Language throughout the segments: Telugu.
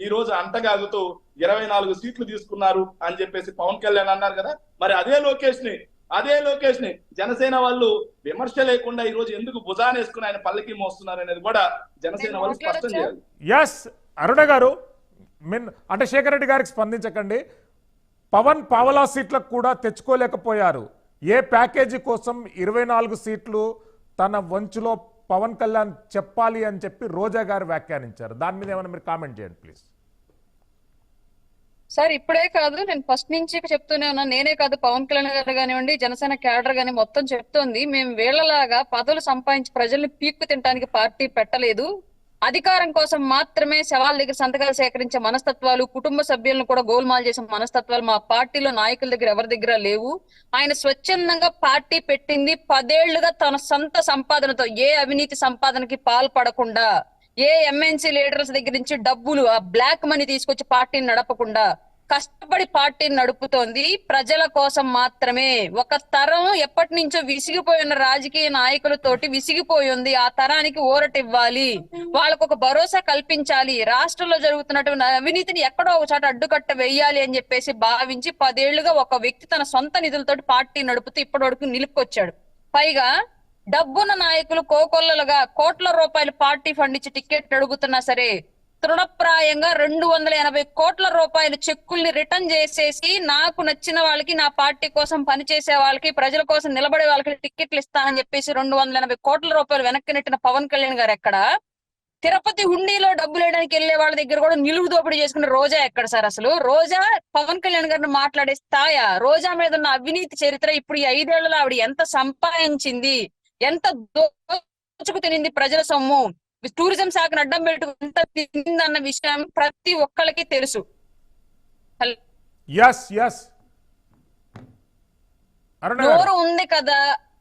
ఈ రోజు అంటగాగుతూ ఇరవై నాలుగు సీట్లు తీసుకున్నారు అని చెప్పేసి పవన్ కళ్యాణ్ అన్నారు కదా. మరి అదే లోకేష్ని అదే లోకేష్ని జనసేన వాళ్ళు విమర్శ లేకుండా ఈ రోజు ఎందుకు భుజాన్ని వేసుకుని ఆయన పల్లకి మోస్తున్నారు అనేది కూడా జనసేన వాళ్ళు స్పష్టం? చేయాలి. ఎస్ అరుణ గారు మిన్ అంటే శేఖర్ రెడ్డి గారికి స్పందించకండి. పవన్ పావలా సీట్లకు కూడా తెచ్చుకోలేకపోయారు. ఏ ప్యాకేజీ కోసం ఇరవై నాలుగు సీట్లు తన వంచులో పవన్ కళ్యాణ్ చెప్పాలి అని చెప్పి రోజా గారు వ్యాఖ్యానించారు. దాని మీద ఏమైనా మీరు కామెంట్ చేయండి ప్లీజ్. సార్ ఇప్పుడే కాదు నేను ఫస్ట్ నుంచి చెప్తూనే ఉన్నా నేనే కాదు పవన్ కళ్యాణ్ గారు కానివ్వండి జనసేన క్యాడర్ గాని మొత్తం చెప్తోంది. మేము వీళ్ళలాగా పదవులు సంపాదించి ప్రజల్ని పీక్కు తినడానికి పార్టీ పెట్టలేదు. అధికారం కోసం మాత్రమే సవాల్ దగ్గర సంతకాలు సేకరించే మనస్తత్వాలు కుటుంబ సభ్యులను కూడా గోల్మాల్ చేసే మనస్తత్వాలు మా పార్టీలో నాయకుల దగ్గర ఎవరి దగ్గర లేవు. ఆయన స్వచ్ఛందంగా పార్టీ పెట్టింది పదేళ్ళుగా తన సొంత సంపాదనతో ఏ అవినీతి సంపాదనకి పాల్పడకుండా ఏ ఎంఎన్సీ లీడర్స్ దగ్గర నుంచి డబ్బులు ఆ బ్లాక్ మనీ తీసుకొచ్చి పార్టీని నడపకుండా కష్టపడి పార్టీని నడుపుతోంది. ప్రజల కోసం మాత్రమే. ఒక తరం ఎప్పటి నుంచో విసిగిపోయిన రాజకీయ నాయకులతోటి విసిగిపోయి ఉంది. ఆ తరానికి ఊరటివ్వాలి వాళ్ళకు ఒక భరోసా కల్పించాలి. రాష్ట్రంలో జరుగుతున్నటువంటి అవినీతిని ఎక్కడో ఒక చోట అడ్డుకట్ట వేయాలి అని చెప్పేసి భావించి పదేళ్ళుగా ఒక వ్యక్తి తన సొంత నిధులతోటి పార్టీ నడుపుతూ ఇప్పటి వరకు నిలుపుకొచ్చాడు. పైగా డబ్బున్న నాయకులు కోకొల్లలుగా కోట్ల రూపాయలు పార్టీ ఫండ్ ఇచ్చి టికెట్ అడుగుతున్నా సరే తృణప్రాయంగా రెండు వందల ఎనభై కోట్ల రూపాయల చెక్కుల్ని రిటర్న్ చేసేసి నాకు నచ్చిన వాళ్ళకి నా పార్టీ కోసం పనిచేసే వాళ్ళకి ప్రజల కోసం నిలబడే వాళ్ళకి టికెట్లు ఇస్తానని చెప్పేసి రెండు వందల ఎనభై కోట్ల రూపాయలు వెనక్కి నెట్టిన పవన్ కళ్యాణ్ గారు ఎక్కడ? తిరుపతి హుండీలో డబ్బులు వేయడానికి వెళ్ళే వాళ్ళ దగ్గర కూడా నిలువు దోపిడీ చేసుకున్న రోజా ఎక్కడ సార్ అసలు? రోజా పవన్ కళ్యాణ్ గారిని మాట్లాడే స్థాయా రోజా మీద ఉన్న అవినీతి చరిత్ర ఇప్పుడు ఈ ఐదేళ్ళలో ఆవిడ ఎంత సంపాదించింది ఎంత దోచుకు తినింది ప్రజల సొమ్ము? టూరిజం శాఖను అడ్డం పెట్టుకు ఎంత తినిందన్న విషయం ప్రతి ఒక్కళ్ళకి తెలుసు. నోరు ఉంది కదా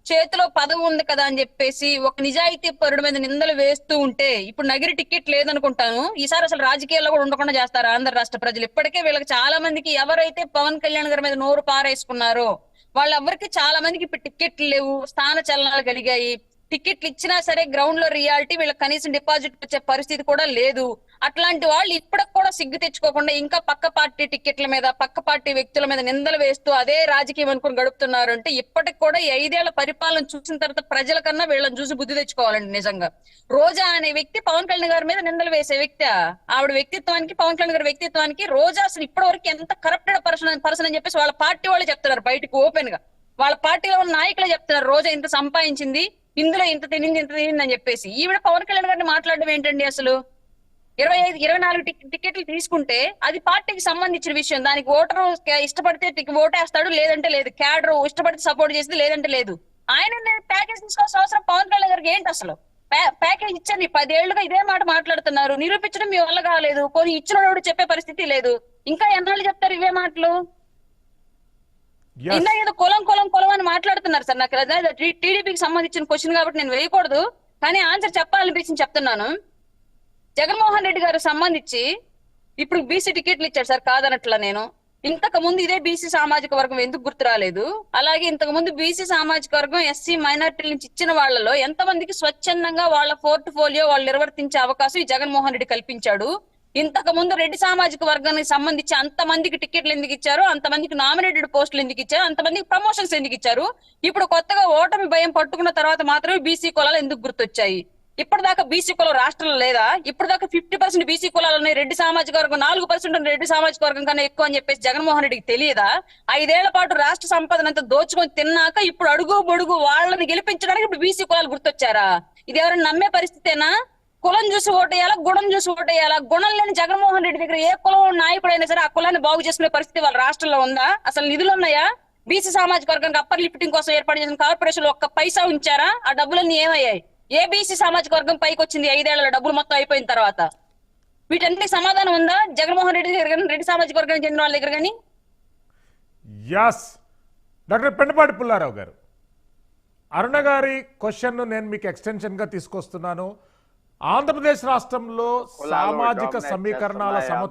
చేతిలో పదవి ఉంది కదా అని చెప్పేసి ఒక నిజాయితీ పరుడు మీద నిందలు వేస్తూ ఉంటే ఇప్పుడు నగిరి టికెట్ లేదనుకుంటాను. ఈసారి అసలు రాజకీయాల్లో కూడా ఉండకుండా చేస్తారు ఆంధ్ర రాష్ట్ర ప్రజలు? ఇప్పటికే వీళ్ళకి చాలా మందికి ఎవరైతే పవన్ కళ్యాణ్ గారి మీద నోరు పారేసుకున్నారో వాళ్ళెవరికి చాలా మందికి ఇప్పుడు టికెట్లు లేవు స్థాన చలనాలు కలిగాయి. టికెట్లు ఇచ్చినా సరే గ్రౌండ్లో రియాలిటీ వీళ్ళకి కనీసం డిపాజిట్ వచ్చే పరిస్థితి కూడా లేదు. అట్లాంటి వాళ్ళు ఇప్పటికి కూడా సిగ్గు తెచ్చుకోకుండా ఇంకా పక్క పార్టీ టికెట్ల మీద పక్క పార్టీ వ్యక్తుల మీద నిందలు వేస్తూ అదే రాజకీయం అనుకుని గడుపుతున్నారు అంటే ఇప్పటికి కూడా ఈ ఐదేళ్ళ పరిపాలన చూసిన తర్వాత ప్రజల కన్నా వీళ్ళని చూసి బుద్ధి తెచ్చుకోవాలండి నిజంగా. రోజా అనే వ్యక్తి పవన్ కళ్యాణ్ గారి మీద నిందలు వేసే వ్యక్తి? ఆవిడ వ్యక్తిత్వానికి పవన్ కళ్యాణ్ గారి వ్యక్తిత్వానికి రోజా అసలు ఇప్పటి వరకు ఎంత కరప్టెడ్ పర్సన్ పర్సన్ అని చెప్పేసి వాళ్ళ పార్టీ వాళ్ళు చెప్తున్నారు బయటకు ఓపెన్గా. వాళ్ళ పార్టీలో ఉన్న నాయకులే చెప్తున్నారు రోజా ఇంత సంపాదించింది ఇందులో ఇంత తినింది ఇంత తినింది అని చెప్పేసి. ఈవిడ పవన్ కళ్యాణ్ గారిని మాట్లాడడం ఏంటండి అసలు? ఇరవై ఐదు ఇరవై నాలుగు టికెట్లు తీసుకుంటే అది పార్టీకి సంబంధించిన విషయం. దానికి ఓటరు ఇష్టపడితే ఓటేస్తాడు లేదంటే లేదు. క్యాడర్ ఇష్టపడితే సపోర్ట్ చేసింది లేదంటే లేదు. ఆయన ప్యాకేజ్ తీసుకోవాల్సిన అవసరం పవన్ కళ్యాణ్ గారికి ఏంటి అసలు? ప్యా- ప్యాకేజ్ ఇచ్చండి. పదేళ్ళుగా ఇదే మాట మాట్లాడుతున్నారు. నిరూపించడం మీ వల్ల కాలేదు. పోనీ ఇచ్చినోడు చెప్పే పరిస్థితి లేదు. ఇంకా ఎన్నాళ్ళు చెప్తారు ఇవే మాటలు? ఎస్ ఏదో కులం కులం కులం అని మాట్లాడుతున్నారు సార్. నాకు టీడీపీకి సంబంధించిన క్వశ్చన్ కాబట్టి నేను వేయకూడదు. కానీ ఆన్సర్ చెప్పాలనిపించింది చెప్తున్నాను. జగన్మోహన్ రెడ్డి గారు సంబంధించి ఇప్పుడు బీసీ టికెట్లు ఇచ్చాడు సార్ కాదనట్లా నేను. ఇంతకు ముందు ఇదే బీసీ సామాజిక వర్గం ఎందుకు గుర్తు రాలేదు? అలాగే ఇంతకు ముందు బీసీ సామాజిక వర్గం ఎస్సీ మైనార్టీల నుంచి ఇచ్చిన వాళ్ళలో ఎంతమందికి స్వచ్ఛందంగా వాళ్ళ పోర్ట్ఫోలియో వాళ్ళు నిర్వర్తించే అవకాశం ఈ జగన్మోహన్ రెడ్డి కల్పించాడు? ఇంతకు ముందు రెడ్డి సామాజిక వర్గానికి సంబంధించి అంత మందికి టికెట్లు ఎందుకు ఇచ్చారు? అంత మందికి నామినేటెడ్ పోస్టులు ఎందుకు ఇచ్చారు? అంత మందికి ప్రమోషన్స్ ఎందుకు ఇచ్చారు? ఇప్పుడు కొత్తగా ఓటమి భయం పట్టుకున్న తర్వాత మాత్రమే బీసీ కులాలు ఎందుకు గుర్తొచ్చాయి? ఇప్పటిదాకా బీసీ కులం రాష్ట్రంలో లేదా? ఇప్పటిదాకా ఫిఫ్టీ పర్సెంట్ బీసీ కులాలు ఉన్నాయి. రెడ్డి సామాజిక వర్గం నాలుగు పర్సెంట్ రెడ్డి సామాజిక వర్గం కన్నా ఎక్కువ అని చెప్పేసి జగన్మోహన్ రెడ్డికి తెలియదా? ఐదేళ్ళ పాటు రాష్ట్ర సంపదన అంతా దోచుకొని తిన్నాక ఇప్పుడు అడుగు బొడుగు వాళ్ళని గెలిపించడానికి ఇప్పుడు బీసీ కులాలు గుర్తొచ్చారా? ఇది ఎవరైనా నమ్మే పరిస్థితేనా? కులం చూసి ఓటేయాలా గుణం చూసి ఓటేయాలా? గుణం లేని జగన్మోహన్ రెడ్డి దగ్గర ఏ కులం నాయకుడైనా సరే ఆ కులాన్ని బాగు చేసుకునే పరిస్థితి వాళ్ళ రాష్ట్రంలో ఉందా? అసలు నిధులు ఉన్నాయా? బీసీ సామాజిక వర్గానికి అప్పర్ లిఫ్టింగ్ కోసం ఏర్పాటు చేసిన కార్పొరేషన్ ఒక్క పైసా ఉంచారా? ఆ డబ్బులన్నీ ఏమయ్యాయి? ఏ బీసీ సామాజిక వర్గం పైకి వచ్చింది ఐదేళ్ళ డబ్బులు మొత్తం అయిపోయిన తర్వాత? వీటన్నిటి సమాధానం ఉందా? జగన్మోహన్ రెడ్డి దగ్గర కానీ రెడ్డి సామాజిక వర్గానికి చెందిన వాళ్ళ దగ్గర కానీ? డాక్టర్ పెండపాటి పుల్లారావు గారు. అరుణ గారి క్వశ్చన్ను నేను మీకు ఎక్స్టెన్షన్గా తీసుకొస్తున్నాను. ఆంధ్రప్రదేశ్ రాష్ట్రంలో సామాజిక సమీకరణాల చేస్తున్నాయి? సమ